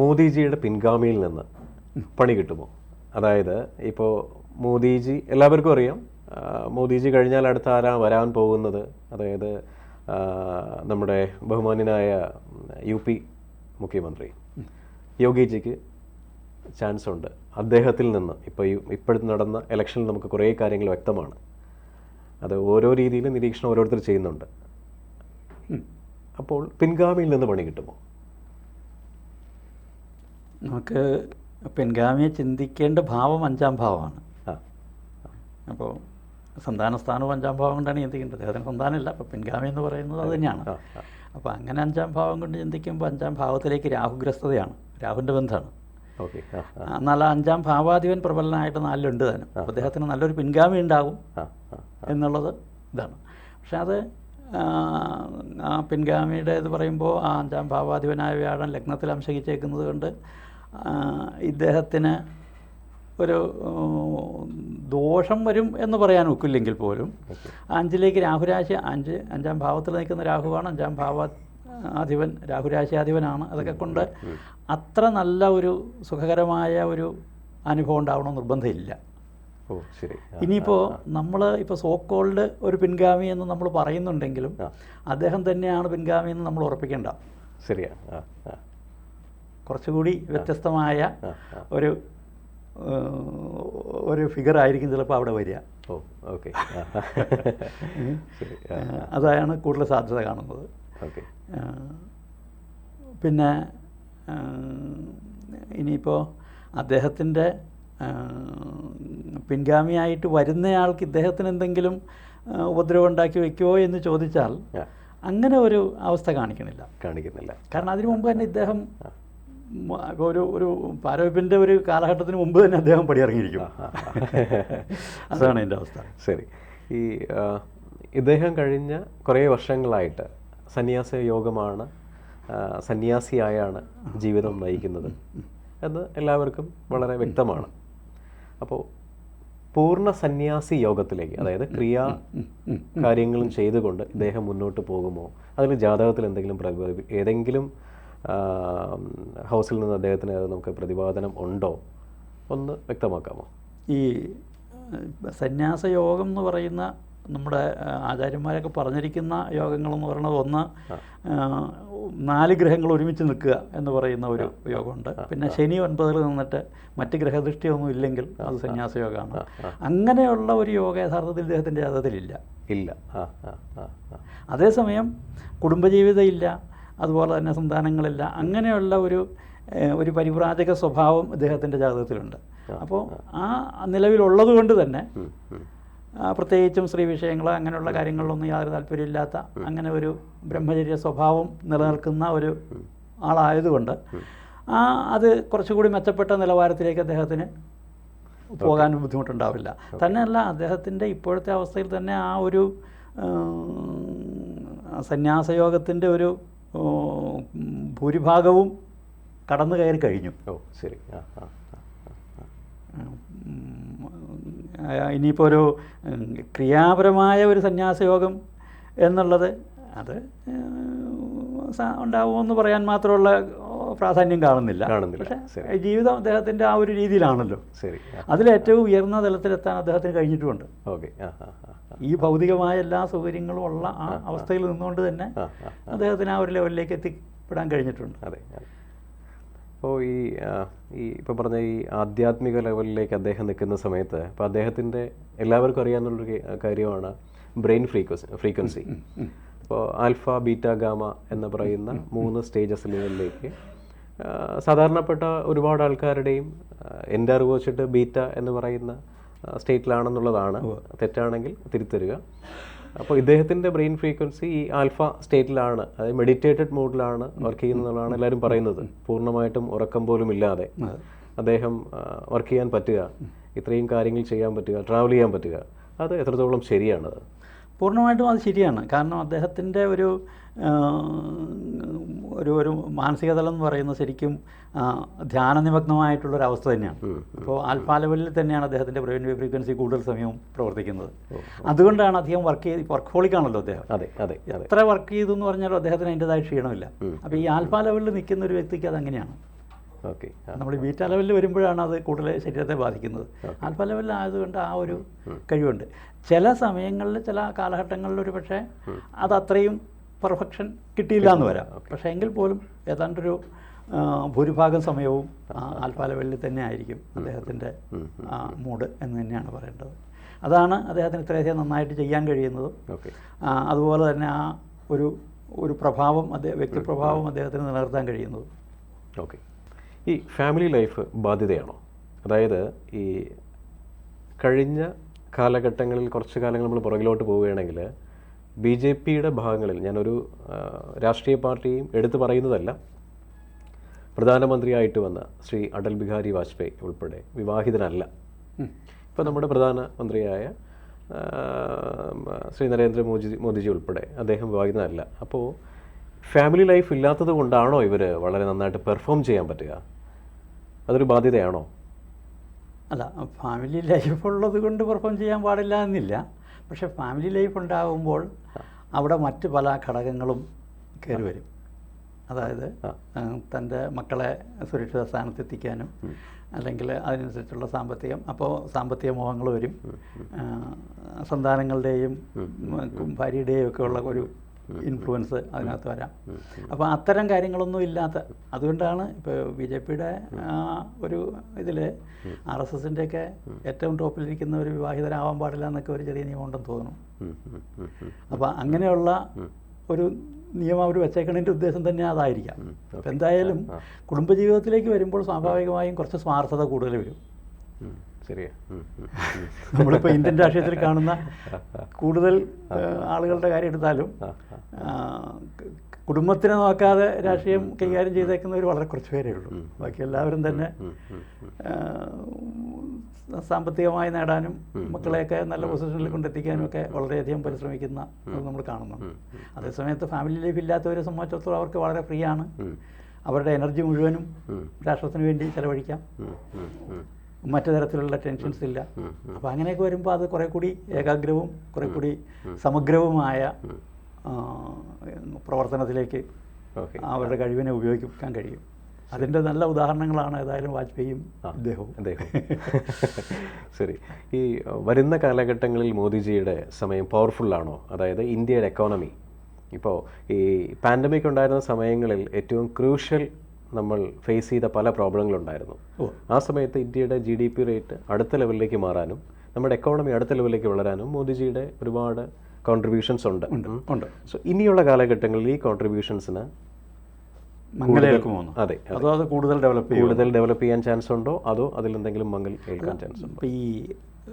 മോദിജിയുടെ പിൻഗാമിയിൽ നിന്ന് പണി കിട്ടുമോ? അതായത് ഇപ്പോൾ മോദിജി എല്ലാവർക്കും അറിയാം. മോദിജി കഴിഞ്ഞാൽ അടുത്ത ആരാ വരാൻ പോകുന്നത്? അതായത് നമ്മുടെ ബഹുമാന്യനായ യു പി മുഖ്യമന്ത്രി യോഗിജിക്ക് ചാൻസ് ഉണ്ട്. അദ്ദേഹത്തിൽ നിന്ന് ഇപ്പോൾ ഇപ്പോഴത്തെ നടന്ന ഇലക്ഷനിൽ നമുക്ക് കുറേ കാര്യങ്ങൾ വ്യക്തമാണ്. അത് ഓരോ രീതിയിലും നിരീക്ഷണം ഓരോരുത്തർ ചെയ്യുന്നുണ്ട്. അപ്പോൾ പിൻഗാമിയിൽ നിന്ന് പണി കിട്ടുമോ? നമുക്ക് പിൻഗാമിയെ ചിന്തിക്കേണ്ട ഭാവം അഞ്ചാം ഭാവമാണ്. അപ്പോൾ സന്താന സ്ഥാനവും അഞ്ചാം ഭാവം കൊണ്ടാണ് ചിന്തിക്കേണ്ടത്. അതിന് സന്താനമില്ല. അപ്പോൾ പിൻഗാമി എന്ന് പറയുന്നത് അത് തന്നെയാണ്. അപ്പോൾ അങ്ങനെ അഞ്ചാം ഭാവം കൊണ്ട് ചിന്തിക്കുമ്പോൾ അഞ്ചാം ഭാവത്തിലേക്ക് രാഹുഗ്രസ്തതയാണ്. രാഹുവിന്റെ ബന്ധമാണ്. ഓക്കെ എന്നാൽ ആ അഞ്ചാം ഭാവാധിപൻ പ്രബലനായിട്ട് നാലിലുണ്ട് തന്നെ. അപ്പോൾ അദ്ദേഹത്തിന് നല്ലൊരു പിൻഗാമി ഉണ്ടാകും എന്നുള്ളത് ഇതാണ്. പക്ഷെ അത് ആ, പിൻഗാമിയുടെ ഇത് പറയുമ്പോൾ ആ അഞ്ചാം ഭാവാധിപനായ വ്യാഴം ലഗ്നത്തിൽ അംശകിച്ചേക്കുന്നത് കൊണ്ട് ഇദ്ദേഹത്തിന് ഒരു ദോഷം വരും എന്ന് പറയാൻ ഒക്കില്ലെങ്കിൽ പോലും അഞ്ചിലേക്ക് രാഹുരാശി അഞ്ച് അഞ്ചാം ഭാവത്തിൽ നിൽക്കുന്ന രാഹുവാണ് അഞ്ചാം ഭാവ അധിപൻ രാഹുരാശിയാധിപനാണ് അതൊക്കെ കൊണ്ട് അത്ര നല്ല ഒരു സുഖകരമായ ഒരു അനുഭവം ഉണ്ടാവണമെന്ന് നിർബന്ധമില്ല. ഓ ശരി. ഇനിയിപ്പോൾ നമ്മൾ ഇപ്പോൾ സോക്കോൾഡ് ഒരു പിൻഗാമി എന്ന് നമ്മൾ പറയുന്നുണ്ടെങ്കിലും അദ്ദേഹം തന്നെയാണ് പിൻഗാമി എന്ന് നമ്മൾ ഉറപ്പിക്കേണ്ട. ശരിയാ. ആ ആ. കുറച്ചുകൂടി വ്യത്യസ്തമായ. ഒരു ഒരു ഫിഗർ ആയിരിക്കും ചിലപ്പോൾ അവിടെ വരിക. Oh okay. അതാണ് കൂടുതൽ സാധ്യത കാണുന്നത്. ഓക്കെ. പിന്നെ ഇനിയിപ്പോൾ അദ്ദേഹത്തിന്റെ പിൻഗാമിയായിട്ട് വരുന്നയാൾക്ക് ഇദ്ദേഹത്തിന് എന്തെങ്കിലും ഉപദ്രവം ഉണ്ടാക്കി വെക്കുമോ എന്ന് ചോദിച്ചാൽ അങ്ങനെ ഒരു അവസ്ഥ കാണിക്കണില്ല. കാണിക്കുന്നില്ല. കാരണം അതിനു മുമ്പ് തന്നെ ഇദ്ദേഹം ഒരു ഒരു പാരവെപ്പിന്റെ ഒരു കാലഘട്ടത്തിന് മുമ്പ് തന്നെ അദ്ദേഹം പടിയിറങ്ങിയിരിക്കും. അതാണ് എന്റെ അവസ്ഥ. ശരി. ഈ ഇദ്ദേഹം കഴിഞ്ഞ കുറേ വർഷങ്ങളായിട്ട് സന്യാസ യോഗമാണ് സന്യാസിയായാണ് ജീവിതം നയിക്കുന്നത്. എന്ന് എല്ലാവർക്കും വളരെ വ്യക്തമാണ്. അപ്പോൾ പൂർണ സന്യാസി യോഗത്തിലേക്ക് അതായത് ക്രിയാ കാര്യങ്ങളും ചെയ്തുകൊണ്ട് ഇദ്ദേഹം മുന്നോട്ട് പോകുമോ? അതിൽ ജാതകത്തിൽ എന്തെങ്കിലും പ്രകോപി ഏതെങ്കിലും ഹൗസിൽ നിന്ന് അദ്ദേഹത്തിന് നമുക്ക് പ്രതിപാദനം ഉണ്ടോ? ഒന്ന് വ്യക്തമാക്കാമോ? ഈ സന്യാസയോഗം സന്യാസ യോഗം എന്ന് പറയുന്ന നമ്മുടെ ആചാര്യന്മാരൊക്കെ പറഞ്ഞിരിക്കുന്ന യോഗങ്ങളെന്ന് പറയുന്നത് ഒന്ന് നാല് ഗ്രഹങ്ങൾ ഒരുമിച്ച് നിൽക്കുക എന്ന് പറയുന്ന ഒരു യോഗമുണ്ട്. പിന്നെ ശനി ഒൻപതിൽ നിന്നിട്ട് മറ്റ് ഗ്രഹദൃഷ്ടിയൊന്നും ഇല്ലെങ്കിൽ അത് സന്യാസ യോഗമാണ് അങ്ങനെയുള്ള ഒരു യോഗ യഥാർത്ഥത്തിൽ ഇദ്ദേഹത്തിന്റെ ജാതകത്തിലില്ല ഇല്ല. അതേസമയം കുടുംബജീവിതം ഇല്ല. അതുപോലെ തന്നെ സന്താനങ്ങളില്ല. അങ്ങനെയുള്ള ഒരു ഒരു പരിവ്രാജക സ്വഭാവം ഇദ്ദേഹത്തിന്റെ ജാതകത്തിലുണ്ട്. അപ്പോൾ ആ. നിലവിലുള്ളത് കൊണ്ട് തന്നെ പ്രത്യേകിച്ചും സ്ത്രീ വിഷയങ്ങൾ അങ്ങനെയുള്ള കാര്യങ്ങളിലൊന്നും യാതൊരു താല്പര്യമില്ലാത്ത അങ്ങനെ ഒരു ബ്രഹ്മചര്യ സ്വഭാവം നിലനിൽക്കുന്ന ഒരു ആളായതുകൊണ്ട് ആ അത് കുറച്ചുകൂടി മെച്ചപ്പെട്ട നിലവാരത്തിലേക്ക് അദ്ദേഹത്തിന് പോകാൻ ബുദ്ധിമുട്ടുണ്ടാവില്ല. തന്നെയല്ല അദ്ദേഹത്തിന്റെ ഇപ്പോഴത്തെ അവസ്ഥയിൽ തന്നെ ആ ഒരു സന്യാസയോഗത്തിന്റെ ഒരു ഭൂരിഭാഗവും കടന്നു കയറി കഴിഞ്ഞു. ഓ ശരി. ഇനിയിപ്പോൾ ഒരു ക്രിയാപരമായ ഒരു സന്യാസയോഗം എന്നുള്ളത് അത് ഉണ്ടാവുമെന്ന് പറയാൻ മാത്രമുള്ള പ്രാധാന്യം കാണുന്നില്ല. പക്ഷേ ജീവിതം അദ്ദേഹത്തിന്റെ ആ ഒരു രീതിയിലാണല്ലോ. ശരി. അതിൽ അതിലേറ്റവും ഉയർന്ന തലത്തിലെത്താൻ അദ്ദേഹത്തിന് കഴിഞ്ഞിട്ടുമുണ്ട്. ഓക്കെ. ഈ ഭൗതികമായ എല്ലാ സൗകര്യങ്ങളും ഉള്ള ആ അവസ്ഥയിൽ നിന്നുകൊണ്ട് തന്നെ അദ്ദേഹത്തിന് ആ ഒരു ലെവലിലേക്ക് എത്തിപ്പെടാൻ കഴിഞ്ഞിട്ടുണ്ട്. അതെ അപ്പോൾ ഈ ഈ ഇപ്പോൾ പറഞ്ഞ ഈ ആധ്യാത്മിക ലെവലിലേക്ക് അദ്ദേഹം നിൽക്കുന്ന സമയത്ത് അപ്പോൾ അദ്ദേഹത്തിന്റെ എല്ലാവർക്കും അറിയാവുന്നൊരു കാര്യമാണ് ബ്രെയിൻ ഫ്രീക്വൻസി. ഫ്രീക്വൻസി അപ്പോൾ ആൽഫ ബീറ്റ ഗാമ എന്ന് പറയുന്ന മൂന്ന് സ്റ്റേജസ് ലെവലിലേക്ക് സാധാരണപ്പെട്ട ഒരുപാട് ആൾക്കാരുടെയും എന്റെ അറിവ് വെച്ചിട്ട് ബീറ്റ എന്ന് പറയുന്ന സ്റ്റേറ്റിലാണെന്നുള്ളതാണ്. തെറ്റാണെങ്കിൽ തിരുത്തരുക. അപ്പോൾ ഇദ്ദേഹത്തിന്റെ ബ്രെയിൻ ഫ്രീക്വൻസി ഈ ആൽഫ സ്റ്റേറ്റിലാണ് അതായത് മെഡിറ്റേറ്റഡ് മോഡിലാണ് വർക്ക് ചെയ്യുന്നതെന്നാണ് എല്ലാവരും പറയുന്നത്. പൂർണമായിട്ടും ഉറക്കം പോലും ഇല്ലാതെ അദ്ദേഹം വർക്ക് ചെയ്യാൻ പറ്റുക ഇത്രയും കാര്യങ്ങൾ ചെയ്യാൻ പറ്റുക ട്രാവൽ ചെയ്യാൻ പറ്റുക. അത് എത്രത്തോളം ശരിയാണത്? പൂർണമായിട്ടും അത് ശരിയാണ്. കാരണം അദ്ദേഹത്തിന്റെ ഒരു ഒരു ഒരു മാനസിക തലം എന്ന് പറയുന്നത് ശരിക്കും ധ്യാന ധ്യാനനിമഗ്നമായിട്ടുള്ളൊരു അവസ്ഥ തന്നെയാണ് അപ്പോൾ ആൽഫാ ലെവലിൽ തന്നെയാണ് അദ്ദേഹത്തിന്റെ ബ്രെയിൻ ഫ്രീക്വൻസി കൂടുതൽ സമയവും പ്രവർത്തിക്കുന്നത്. അതുകൊണ്ടാണ് അധികം വർക്ക് ചെയ്ത് വർക്ക് ഹോളിക്കാണല്ലോ അദ്ദേഹം. അതെ അതെ അതെ. എത്ര വർക്ക് ചെയ്തു എന്ന് പറഞ്ഞാലും അദ്ദേഹത്തിന് അതിന്റെതായ ക്ഷീണമില്ല. അപ്പോൾ ഈ ആൽഫാ ലെവലിൽ നിൽക്കുന്ന ഒരു വ്യക്തിക്ക് അതങ്ങനെയാണ്. ഓക്കെ നമ്മൾ ബീറ്റ ലെവലിൽ വരുമ്പോഴാണ് അത് കൂടുതൽ ശരീരത്തെ ബാധിക്കുന്നത്. ആൽഫ ലെവലിലായതുകൊണ്ട് ആ ഒരു കഴിവുണ്ട്. ചില സമയങ്ങളിൽ ചില കാലഘട്ടങ്ങളിൽ ഒരു പക്ഷേ അത് അത്രയും പെർഫെക്ഷൻ കിട്ടിയില്ല എന്ന് വരാം പക്ഷേ എങ്കിൽ പോലും ഏതാണ്ടൊരു ഭൂരിഭാഗം സമയവും ആൽഫാലവെള്ളി ആൽഫ തന്നെ ആയിരിക്കും അദ്ദേഹത്തിന്റെ മൂഡ് എന്ന് തന്നെയാണ് പറയേണ്ടത്. അതാണ് അദ്ദേഹത്തിന് ഇത്രയധികം നന്നായിട്ട് ചെയ്യാൻ കഴിയുന്നതും. അതുപോലെ തന്നെ ആ ഒരു ഒരു പ്രഭാവം അദ്ദേഹം വ്യക്തിപ്രഭാവം അദ്ദേഹത്തിന് നിലനിർത്താൻ കഴിയുന്നതും. ഓക്കെ. ഈ ഫാമിലി ലൈഫ് ബാധ്യതയാണോ? അതായത് ഈ കഴിഞ്ഞ കാലഘട്ടങ്ങളിൽ കുറച്ച് കാലങ്ങൾ നമ്മൾ പുറകിലോട്ട് പോവുകയാണെങ്കിൽ ബി ജെ പിയുടെ ഭാഗങ്ങളിൽ ഞാനൊരു രാഷ്ട്രീയ പാർട്ടിയും എടുത്തു പറയുന്നതല്ല. പ്രധാനമന്ത്രിയായിട്ട് വന്ന ശ്രീ അടൽ ബിഹാരി വാജ്പേയി ഉൾപ്പെടെ വിവാഹിതനല്ല. ഇപ്പോൾ നമ്മുടെ പ്രധാനമന്ത്രിയായ ശ്രീ നരേന്ദ്ര മോദി മോദിജി ഉൾപ്പെടെ അദ്ദേഹം വിവാഹിതനല്ല. അപ്പോൾ ഫാമിലി ലൈഫ് ഇല്ലാത്തത് കൊണ്ടാണോ ഇവർ വളരെ നന്നായിട്ട് പെർഫോം ചെയ്യാൻ പറ്റുക? അതൊരു ബാധ്യതയാണോ? അല്ല ഫാമിലി ലൈഫ് ഉള്ളത് കൊണ്ട് പെർഫോം ചെയ്യാൻ പാടില്ല എന്നില്ല. പക്ഷേ ഫാമിലി ലൈഫ് ഉണ്ടാകുമ്പോൾ അവിടെ മറ്റ് പല ഘടകങ്ങളും കയറി വരും. അതായത് തന്റെ മക്കളെ സുരക്ഷിത സ്ഥാനത്തെത്തിക്കാനും അല്ലെങ്കിൽ അതിനനുസരിച്ചുള്ള സാമ്പത്തികം അപ്പോൾ സാമ്പത്തിക മോഹങ്ങൾ വരും. സന്താനങ്ങളുടെയും ഭാര്യയുടെയും ഒക്കെ ഉള്ള ഒരു ഇൻഫ്ലുവൻസ് അതിനകത്ത് വരാം. അപ്പോൾ അത്തരം കാര്യങ്ങളൊന്നും ഇല്ലാത്ത അതുകൊണ്ടാണ് ഇപ്പോൾ ബി ജെ പിയുടെ ഒരു ഇതിൽ ആർ എസ് എസിന്റെയൊക്കെ ഏറ്റവും ടോപ്പിലിരിക്കുന്ന ഒരു വിവാഹിതരാവാൻ പാടില്ല എന്നൊക്കെ ഒരു ചെറിയ നിയമം ഉണ്ടെന്ന് തോന്നുന്നു. അപ്പോൾ അങ്ങനെയുള്ള ഒരു നിയമം അവർ വെച്ചേക്കണതിന്റെ ഉദ്ദേശം തന്നെ അതായിരിക്കാം. അപ്പം എന്തായാലും കുടുംബജീവിതത്തിലേക്ക് വരുമ്പോൾ സ്വാഭാവികമായും കുറച്ച് സ്വാർത്ഥത കൂടുതൽ വരും. ശരിയാ. നമ്മളിപ്പോൾ ഇന്ത്യൻ രാഷ്ട്രീയത്തിൽ കാണുന്ന കൂടുതൽ ആളുകളുടെ കാര്യം എടുത്താലും കുടുംബത്തിനെ നോക്കാതെ രാഷ്ട്രീയം കൈകാര്യം ചെയ്തേക്കുന്നവർ വളരെ കുറച്ച് പേരേ ഉള്ളൂ. ബാക്കി എല്ലാവരും തന്നെ സാമ്പത്തികമായി നേടാനും മക്കളെയൊക്കെ നല്ല പൊസിഷനിൽ കൊണ്ടെത്തിക്കാനും ഒക്കെ വളരെയധികം പരിശ്രമിക്കുന്ന നമ്മൾ കാണുന്നുണ്ട് അതേസമയത്ത് ഫാമിലി ലൈഫ് ഇല്ലാത്തവരെ സംബന്ധിച്ചിടത്തോളം അവർക്ക് വളരെ ഫ്രീ ആണ് അവരുടെ എനർജി മുഴുവനും രാഷ്ട്രത്തിന് വേണ്ടി ചെലവഴിക്കാം. മറ്റു തരത്തിലുള്ള ടെൻഷൻസ് ഇല്ല. അപ്പോൾ അങ്ങനെയൊക്കെ വരുമ്പോൾ അത് കുറേ കൂടി ഏകാഗ്രവും കുറേ കൂടി സമഗ്രവുമായ പ്രവർത്തനത്തിലേക്ക് അവരുടെ കഴിവിനെ ഉപയോഗിക്കാൻ കഴിയും. അതിന്റെ നല്ല ഉദാഹരണങ്ങളാണ് ഏതായാലും വാജ്പേയിയും അദ്ദേഹവും. അദ്ദേഹം ശരി. ഈ വരുന്ന കാലഘട്ടങ്ങളിൽ മോദിജിയുടെ സമയം പവർഫുള്ളാണോ അതായത് ഇന്ത്യയുടെ എക്കോണമി ഇപ്പോൾ ഈ പാൻഡമിക് ഉണ്ടായിരുന്ന സമയങ്ങളിൽ ഏറ്റവും ക്രൂഷ്യൽ നമ്മൾ ഫേസ് ചെയ്ത പല പ്രോബ്ലങ്ങളുണ്ടായിരുന്നു. ഉണ്ടായിരുന്നു ആ സമയത്ത് ഇന്ത്യയുടെ ജി ഡി പി റേറ്റ് അടുത്ത ലെവലിലേക്ക് മാറാനും നമ്മുടെ എക്കോണമി അടുത്ത ലെവലിലേക്ക് വളരാനും മോദിജിയുടെ ഒരുപാട് കോൺട്രിബ്യൂഷൻസ് ഉണ്ട്. ഉണ്ട് സോ ഇനിയുള്ള കാലഘട്ടങ്ങളിൽ ഈ കോൺട്രിബ്യൂഷൻസിന് മംഗലേൽക്കുമോ അതെ അതോ. അത് കൂടുതൽ ഡെവലപ്പ് കൂടുതൽ ഡെവലപ്പ് ചെയ്യാൻ ചാൻസ് ഉണ്ടോ? അതോ അതിൽ എന്തെങ്കിലും മങ്ങൽ ഏൽക്കാൻ ചാൻസ് ഉണ്ടോ? ഈ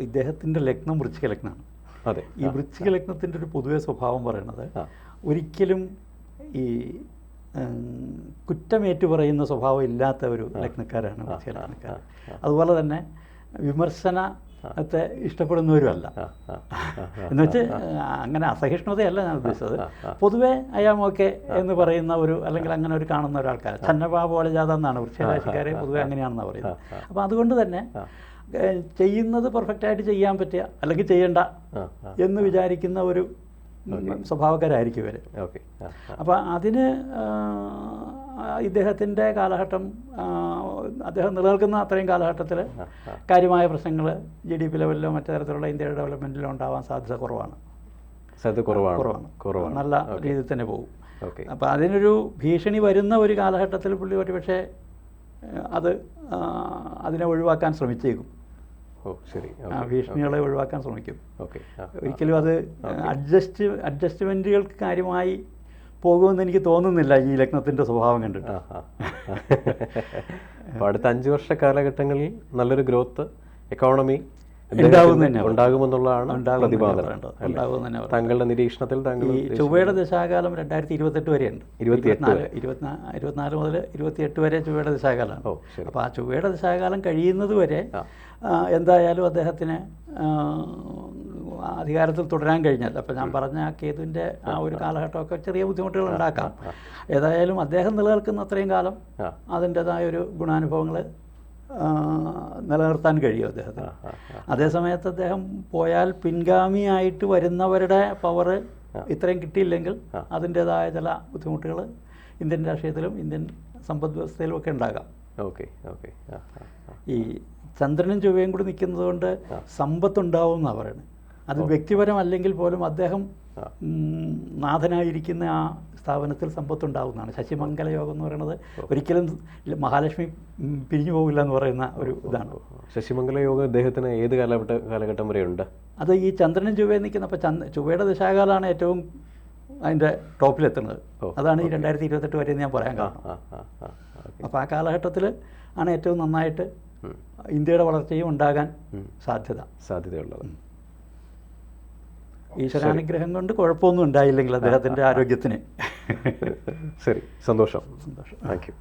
ഇദ്ദേഹത്തിന്റെ ലഗ്നം വൃശ്ചിക ലഗ്നമാണ്. അതെ. ഈ വൃശ്ചിക ലഗ്നത്തിന്റെ ഒരു പൊതുവെ സ്വഭാവം പറയണത് ആ. ഒരിക്കലും ഈ കുറ്റമേറ്റു പറയുന്ന സ്വഭാവം ഇല്ലാത്ത ഒരു ലഗ്നക്കാരാണ് ലഗ്നക്കാർ അതുപോലെ തന്നെ വിമർശനത്തെ ഇഷ്ടപ്പെടുന്നവരുമല്ല ആ, ആ, ആ, ആ. എന്ന് വെച്ച് അങ്ങനെ അസഹിഷ്ണുതയല്ല ഞാൻ ഉദ്ദേശിച്ചത് പൊതുവെ അയാമൊക്കെ എന്ന് പറയുന്ന ഒരു അല്ലെങ്കിൽ അങ്ങനെ ഒരു കാണുന്ന ഒരാൾക്കാർ ചന്നപാ പോലെ ജാത എന്നാണ് വൃക്ഷരാശിക്കാരെ പൊതുവെ അങ്ങനെയാണെന്നാണ് പറയുന്നത് അപ്പോൾ അതുകൊണ്ട് തന്നെ ചെയ്യുന്നത് പെർഫെക്റ്റായിട്ട് ചെയ്യാൻ പറ്റുക അല്ലെങ്കിൽ ചെയ്യണ്ട. എന്ന് വിചാരിക്കുന്ന ഒരു സ്വഭാവക്കാരായിരിക്കും ഇവർ ഓക്കെ. അപ്പോൾ അതിന് ഇദ്ദേഹത്തിന്റെ കാലഘട്ടം അദ്ദേഹം നിലനിൽക്കുന്ന അത്രയും കാലഘട്ടത്തിൽ കാര്യമായ പ്രശ്നങ്ങൾ ജി ഡി പി ലെവലിലോ മറ്റു തരത്തിലുള്ള ഇന്ത്യയുടെ ഡെവലപ്മെന്റിലോ ഉണ്ടാവാൻ സാധ്യത കുറവാണ്. സാധ്യത കുറവാണ്. കുറവാണ്. നല്ല രീതിയിൽ തന്നെ പോകും. ഓക്കെ അപ്പോൾ അതിനൊരു ഭീഷണി വരുന്ന ഒരു കാലഘട്ടത്തിൽ പുള്ളി ഒരുപക്ഷെ പക്ഷേ അത് അതിനെ ഒഴിവാക്കാൻ ശ്രമിച്ചേക്കും. ശരി. ഭീഷണികളെ ഒഴിവാക്കാൻ ശ്രമിക്കും. ഒരിക്കലും അത് അഡ്ജസ്റ്റ് അഡ്ജസ്റ്റ്മെന്റുകൾക്ക് കാര്യമായി പോകുമെന്ന് എനിക്ക് തോന്നുന്നില്ല ഈ ലഗ്നത്തിന്റെ സ്വഭാവം കണ്ടിട്ട്. അടുത്ത അഞ്ച് വർഷ കാലഘട്ടങ്ങളിൽ നല്ലൊരു ഗ്രോത്ത് എക്കോണമി ഉണ്ടാകുമെന്നുള്ളതാണ്. താങ്കളുടെ നിരീക്ഷണത്തിൽ താങ്കൾ ഈ ചൊവ്വയുടെ ദശാകാലം രണ്ടായിരത്തി ഇരുപത്തെട്ട് വരെയുണ്ട് ഇരുപത്തിനാല് ഇരുപത്തിനാ ഇരുപത്തിനാല് മുതൽ ഇരുപത്തിയെട്ട് വരെ ചൊവ്വയുടെ ദശാകാലമാണ്. അപ്പോൾ ആ ചൊവ്വയുടെ ദശാകാലം കഴിയുന്നത് വരെ എന്തായാലും അദ്ദേഹത്തിന് അധികാരത്തിൽ തുടരാൻ കഴിഞ്ഞാൽ അപ്പോൾ ഞാൻ പറഞ്ഞ ആ കേതുവിന്റെ ആ ഒരു കാലഘട്ടമൊക്കെ ചെറിയ ബുദ്ധിമുട്ടുകൾ ഉണ്ടാക്കാം. ഏതായാലും അദ്ദേഹം നിലനിൽക്കുന്ന അത്രയും കാലം. അതിന്റെതായ ഒരു ഗുണാനുഭവങ്ങൾ നിലനിർത്താൻ കഴിയും അദ്ദേഹത്തിന്. അതേസമയത്ത് അദ്ദേഹം പോയാൽ പിൻഗാമിയായിട്ട് വരുന്നവരുടെ പവർ ഇത്രയും കിട്ടിയില്ലെങ്കിൽ അതിന്റെതായ ചില ബുദ്ധിമുട്ടുകൾ ഇന്ത്യൻ രാഷ്ട്രീയത്തിലും ഇന്ത്യൻ സമ്പദ് വ്യവസ്ഥയിലും ഒക്കെ ഉണ്ടാകാം. Okay okay. ഈ ചന്ദ്രനും ചൊവ്വയും കൂടി നിൽക്കുന്നത് കൊണ്ട് സമ്പത്തുണ്ടാവും എന്നാണ് പറയുന്നത്. അത് വ്യക്തിപരമല്ലെങ്കിൽ പോലും അദ്ദേഹം നാഥനായിരിക്കുന്ന ആ സ്ഥാപനത്തിൽ സമ്പത്തുണ്ടാവുന്നതാണ്. ശശിമംഗല യോഗം എന്ന് പറയുന്നത് ഒരിക്കലും മഹാലക്ഷ്മി പിരിഞ്ഞു പോകില്ല എന്ന് പറയുന്ന ഒരു ഇതാണ്. ശശിമംഗല യോഗം അദ്ദേഹത്തിന് ഏത് കാലഘട്ട കാലഘട്ടം വരെ ഉണ്ട്? അത് ഈ ചന്ദ്രനും ചൊവ്വയും നിൽക്കുന്ന അപ്പോൾ ചന്ദ്ര ചൊവ്വയുടെ ദിശാകാലമാണ് ഏറ്റവും അതിന്റെ ടോപ്പിലെത്തുന്നത്. അതാണ് ഈ രണ്ടായിരത്തി ഇരുപത്തെട്ട് വരെ ഞാൻ പറയാൻ കാരണം. അപ്പോൾ ആ കാലഘട്ടത്തിൽ ആണ് ഏറ്റവും നന്നായിട്ട് ഇന്ത്യയുടെ വളർച്ചയും ഉണ്ടാകാൻ സാധ്യത. സാധ്യതയുള്ളത്. ഈശ്വരാനുഗ്രഹം കൊണ്ട് കുഴപ്പമൊന്നും ഉണ്ടായില്ലെങ്കിൽ അദ്ദേഹത്തിന്റെ ആരോഗ്യത്തിന്. ശരി സന്തോഷം. സന്തോഷം. Thank you